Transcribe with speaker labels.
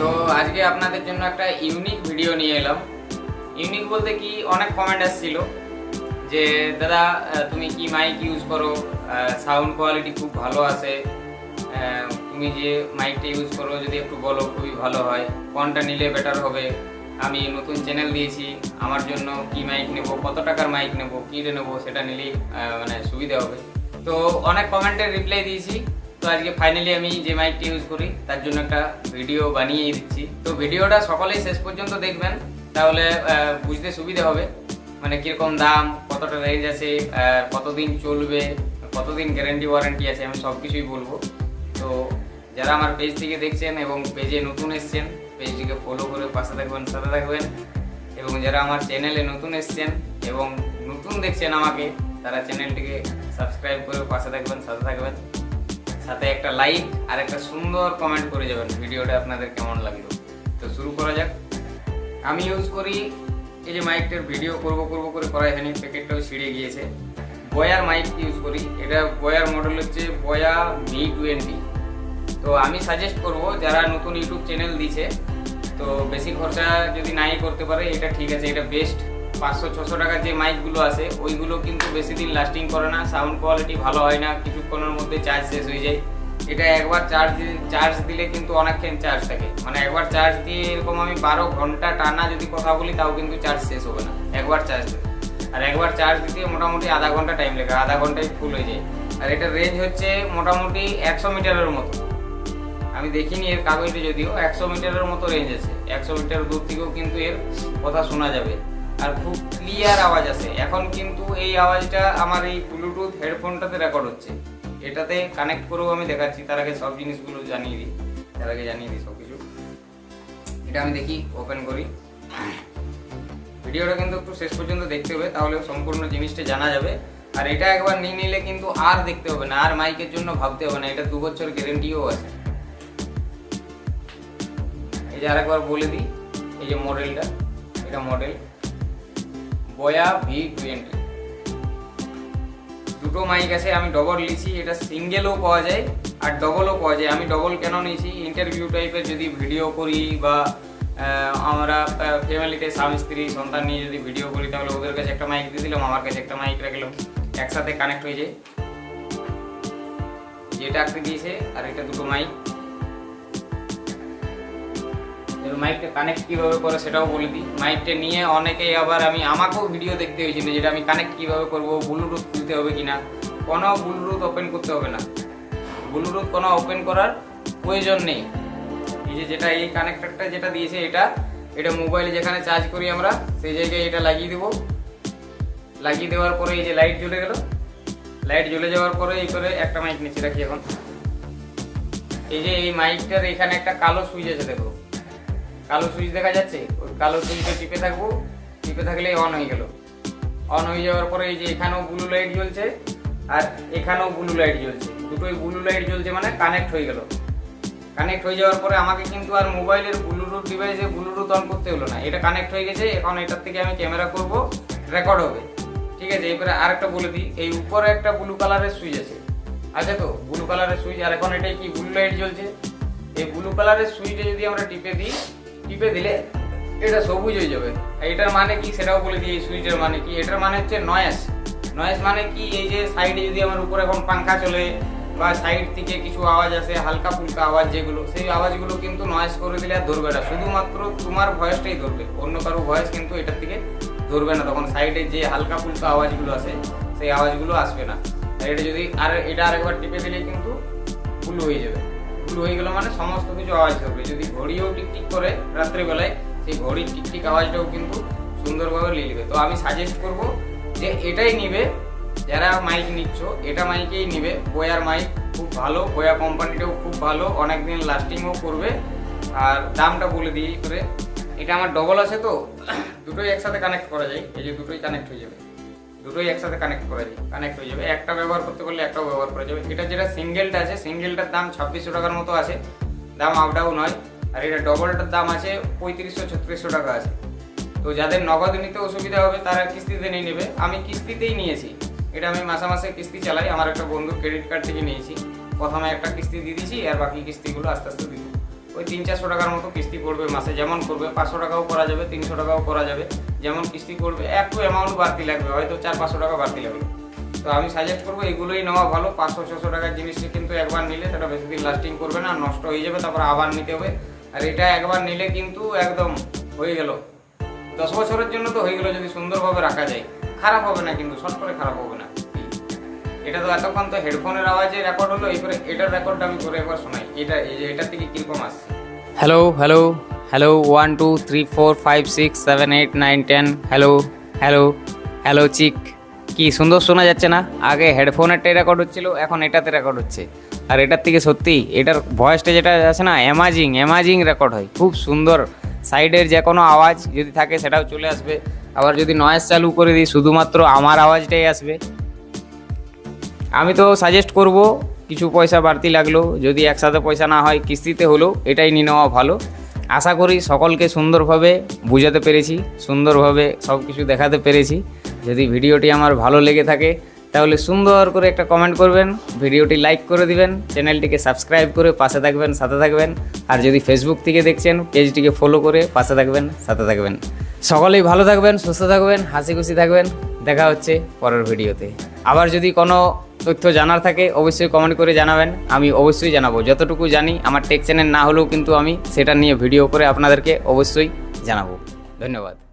Speaker 1: তো আজকে আপনাদের জন্য একটা ইউনিক ভিডিও নিয়ে এলাম। ইউনিক বলতে কি অনেক কমেন্ট আসছিল যে দাদা তুমি কি মাইক ইউজ করো? সাউন্ড কোয়ালিটি খুব ভালো আহ, তুমি যে মাইকটা ইউজ করো যদি একটু বলো খুবই ভালো হয়। কোনটা নিলে বেটার হবে। আমি নতুন চ্যানেল দিয়েছি। আমার জন্য কি মাইক নেব? কত টাকার মাইক নেব? কী নেব? সেটা নিলেই মানে সুবিধা হবে। তো অনেক কমেন্টের রিপ্লাই দিয়েছি। তো আজকে ফাইনালি আমি যে মাইকটি ইউজ করি, তার জন্য একটা ভিডিও বানিয়ে দিচ্ছি। তো ভিডিওটা সকলেই শেষ পর্যন্ত দেখবেন, তাহলে বুঝতে সুবিধা হবে। মানে কীরকম দাম, কতটা রেঞ্জ আছে কতদিন চলবে, কতদিন গ্যারেন্টি ওয়ারেন্টি আছে, আমি সব কিছুই বলব। তো যারা আমার পেজ থেকে দেখছেন এবং পেজে নতুন এসছেন পেজটিকে ফলো করে পাশে থাকবেন, সাথে থাকবেন। এবং যারা আমার চ্যানেলে নতুন এসছেন এবং নতুন দেখছেন আমাকে, তারা চ্যানেলটিকে সাবস্ক্রাইব করে পাশে থাকবেন, সাথে থাকবেন। সাথে একটা লাইক আর একটা সুন্দর কমেন্ট করে যাবেন। ভিডিওটা আপনাদের কেমন লাগল? তো শুরু করা যাক। আমি ইউজ করি এই যে মাইকটার ভিডিও করব করব করে করা হয়নি প্যাকেটটাও ছিঁড়ে গিয়েছে। বয়ার মাইক ইউজ করি। এটা বয়ার মডেল হচ্ছে বয়া ভি টোয়েন্টি তো আমি সাজেস্ট করব, যারা নতুন ইউটিউব চ্যানেল দিছে তো বেশি খরচা যদি নাই করতে পারে, এটা ঠিক আছে, এটা বেস্ট পাঁচশো, ছশো টাকার যে মাইকগুলো আছে, ওইগুলো কিন্তু বেশি দিন লাস্টিং করে না সাউন্ড কোয়ালিটি ভালো হয় না, কিছুক্ষণের মধ্যে চার্জ শেষ হয়ে যায়। এটা একবার চার্জ চার্জ দিলে কিন্তু অনেকক্ষণ চার্জ থাকে। মানে একবার চার্জ দিয়ে এরকম আমি বারো ঘণ্টা টানা যদি কথা বলি, তাও কিন্তু চার্জ শেষ হবে না। একবার চার্জ দিলে। আর একবার চার্জ দিতে মোটামুটি আধা ঘণ্টা টাইম লাগে আধা ঘন্টায় ফুল হয়ে যায়। আর এটার রেঞ্জ হচ্ছে মোটামুটি একশো মিটারের মতো। আমি দেখিনি এর কাগজটা যদিও, একশো মিটারের মতো রেঞ্জ আছে। একশো মিটার দূর থেকেও কিন্তু এর কথা শোনা যাবে। আর খুব ক্লিয়ার আওয়াজ আছে। এখন কিন্তু এই আওয়াজটা আমার এই ব্লুটুথ হেডফোনটাতে রেকর্ড হচ্ছে। এটাতে কানেক্ট করেও আমি দেখাচ্ছি। তার আগে সব জিনিসগুলো জানিয়ে দিই। তার আগে জানিয়ে দিই সব কিছু এটা আমি দেখি ওপেন করি। ভিডিওটা কিন্তু একটু শেষ পর্যন্ত দেখতে হবে, তাহলে সম্পূর্ণ জিনিসটা জানা যাবে। আর এটা একবার নিয়ে নিলে কিন্তু আর দেখতে হবে না, আর মাইকের জন্য ভাবতে হবে না। এটা দু বছর গ্যারেন্টিও আছে। এই যে আরেকবার বলে দিই, এই যে মডেলটা এটা মডেল বয়া ভি টোয়েন্টি দুটো মাইক আছে, আমি ডবল নিয়েছি এটা সিঙ্গেলও পাওয়া যায় আর ডবলও পাওয়া যায়। আমি ডবল কেন নিয়েছি? ইন্টারভিউ টাইপের যদি ভিডিও করি বা আমরা ফ্যামিলিতে স্বামী স্ত্রী, সন্তান নিয়ে যদি ভিডিও করি, তাহলে ওদের কাছে একটা মাইক দিয়ে দিলাম, আমার কাছে একটা মাইক রাখলাম। একসাথে কানেক্ট হয়ে যায়। যেটা একটা দিয়েছে, আর এটা দুটো মাইক মাইকটা কানেক্ট কীভাবে করে সেটাও বলে দিই। মাইকটা নিয়ে অনেকেই আবার আমি, আমাকেও ভিডিও দেখতে হয়েছিল যেটা আমি কানেক্ট কীভাবে করব ব্লুটুথ খুলতে হবে কিনা। কোনো ব্লুটুথ ওপেন করতে হবে না। ব্লুটুথ কোনো ওপেন করার প্রয়োজন নেই। এই যে যেটা এই কানেক্টরটা যেটা দিয়েছে এটা এটা মোবাইলে যেখানে চার্জ করি আমরা, সেই জায়গায় এটা লাগিয়ে দেবো। লাগিয়ে দেওয়ার পরে এই যে লাইট জ্বলে গেল। লাইট জ্বলে যাওয়ার পরে এই করে একটা মাইক নিচে রাখি এখন। এই যে এই মাইকটার এখানে একটা কালো সুইচ আছে দেখো। কালো সুইচ দেখা যাচ্ছে, ওই কালো সুইচটা টিপে থাকব, টিপে থাকলেই অন হয়ে গেল। অন হয়ে যাওয়ার পরে এই যে এখানেও ব্লু লাইট জ্বলছে আর এখানেও ব্লু লাইট জ্বলছে। দুটোই ব্লু লাইট জ্বলছে মানে কানেক্ট হয়ে গেল। কানেক্ট হয়ে যাওয়ার পরে আমাকে কিন্তু আর মোবাইলের ব্লুটুথ ডিভাইসে ব্লুটুথ অন করতে হলো না। এটা কানেক্ট হয়ে গেছে, এখন এটার থেকে আমি ক্যামেরা করব রেকর্ড হবে। ঠিক আছে এবারে আরেকটা বলে দিই, এই উপরে একটা ব্লু কালারের সুইচ আছে। আছে তো ব্লু কালারের সুইচ আর এখন এটাই কি ব্লু লাইট জ্বলছে? এই ব্লু কালারের সুইচে যদি আমরা টিপে দিই টিপে দিলে এটা সবুজ হয়ে যাবে। এটার মানে কি সেটাও বলে দিই সুইচের মানে কি? এটার মানে হচ্ছে নয়েস নয়েস মানে কি? এই যে সাইডে যদি আমার উপরে এখন পাঙ্খা চলে বা সাইড থেকে কিছু আওয়াজ আসে হালকা ফুলকা আওয়াজ যেগুলো, সেই আওয়াজগুলো কিন্তু নয়েস করে দিলে আর ধরবে না। শুধুমাত্র তোমার ভয়েসটাই ধরবে। অন্য কারও ভয়েস কিন্তু এটার থেকে ধরবে না। তখন সাইডে যে হালকা ফুলকা আওয়াজগুলো আসে, সেই আওয়াজগুলো আসবে না। এটা যদি আর, এটা আরেকবার টিপে দিলে কিন্তু ব্লু হয়ে যাবে। ব্লু হয়ে গেল মানে সমস্ত কিছু আওয়াজ ধরবে যদি ঘড়িও টিকটিক করে রাত্রেবেলায়, সেই ঘড়ির টিকটিক আওয়াজটাও কিন্তু সুন্দরভাবে নিয়ে নেবে। তো আমি সাজেস্ট করব যে এটাই নিবে, যারা মাইক নিচ্ছ, এটা মাইকেই নিবে। বয়ার মাইক খুব ভালো বয়া কোম্পানিটাও খুব ভালো অনেক দিন লাস্টিংও করবে। আর দামটা বলে দিই করে। এটা আমার ডবল আছে তো, দুটোই একসাথে কানেক্ট করা যায়, এই যে দুটোই কানেক্ট হয়ে যাবে। দুটোই একসাথে কানেক্ট করা যায় কানেক্ট হয়ে যাবে। একটা ব্যবহার করতে পারলে একটাও ব্যবহার করা যাবে। এটা যেটা সিঙ্গেলটা আছে সিঙ্গেলটার দাম ছাব্বিশশো টাকার মতো আছে। দাম আপ ডাউন হয় আর এটা ডবলটার দাম আছে পঁয়ত্রিশশো, ছত্রিশশো টাকা আছে। তো যাদের নগদ নিতে অসুবিধা হবে, তারা কিস্তিতে নিয়ে নেবে। আমি কিস্তিতেই নিয়েছি। এটা আমি মাসে মাসে কিস্তি চালাই। আমার একটা বন্ধুর ক্রেডিট কার্ড থেকে নিয়েছি। প্রথমে একটা কিস্তি দিয়ে দিয়েছি, আর বাকি কিস্তিগুলো আস্তে আস্তে দিব। ওই তিন চারশো টাকার মতো কিস্তি পড়বে মাসে। যেমন করবে, পাঁচশো টাকাও করা যাবে, তিনশো টাকাও করা যাবে। যেমন কিস্তি পড়বে একটু অ্যামাউন্ট বাড়তি লাগবে, হয়তো চার, পাঁচশো টাকা বাড়তি লাগবে। তো আমি সাজেস্ট করব এগুলোই নেওয়া ভালো, পাঁচশো, ছশো টাকার জিনিসটা কিন্তু একবার নিলে সেটা বেশি দিন লাস্টিং করবে না, নষ্ট হয়ে যাবে, তারপর আবার নিতে হবে। আর এটা একবার নিলে কিন্তু একদম হয়ে গেল। দশ বছরের জন্য তো হয়ে গেল, যদি সুন্দরভাবে রাখা যায়। খারাপ হবে না কিন্তু, শর্ট করে খারাপ হবে না। এটা তো এতক্ষণ তো হেডফোনের আওয়াজে রেকর্ড হলো, এরপরে এটার রেকর্ডটা আমি করে একবার শোনাই। এটা এটার থেকে কীরকম আসছে? Hello hello hello one two three four five six seven eight nine ten hello hello hello check কি সুন্দর শোনা যাচ্ছে না? আগে হেডফোনেরটাই রেকর্ড হচ্ছিল, এখন এটাতে রেকর্ড হচ্ছে। আর এটার থেকে সত্যি, এটার ভয়েসটা যেটা আছে না অ্যামাজিং অ্যামাজিং রেকর্ড হয়। খুব সুন্দর। সাইডের যে কোনো আওয়াজ যদি থাকে, সেটাও চলে আসবে। আবার যদি নয়েস চালু করে দিই, শুধুমাত্র আমার আওয়াজটাই আসবে। আমি তো সাজেস্ট করব, কিছু পয়সা বাড়তি লাগল। যদি একসাথে পয়সা না হয়, কিস্তিতে হলেও এটাই নিয়ে নেওয়া ভালো। আশা করি সকলকে সুন্দরভাবে বুঝাতে পেরেছি, সুন্দরভাবে সব কিছু দেখাতে পেরেছি। যদি ভিডিওটি আমার ভালো লেগে থাকে, তাহলে সুন্দর করে একটা কমেন্ট করবেন, ভিডিওটি লাইক করে দিবেন, চ্যানেলটিকে সাবস্ক্রাইব করে পাশে থাকবেন, সাথে থাকবেন, আর যদি ফেসবুক থেকে দেখছেন, পেজটিকে ফলো করে পাশে থাকবেন, সাথে থাকবেন। সকলেই ভালো থাকবেন, সুস্থ থাকবেন, হাসি খুশি থাকবেন, দেখা হচ্ছে পরের ভিডিওতে। আবার যদি কোনো তথ্য জানার থাকে, অবশ্যই কমেন্ট করে জানাবেন। আমি অবশ্যই জানাব। যতটুকু জানি, আমার টেক চ্যানেল না হলেও কিন্তু আমি সেটা নিয়ে ভিডিও করে আপনাদেরকে অবশ্যই জানাব। ধন্যবাদ।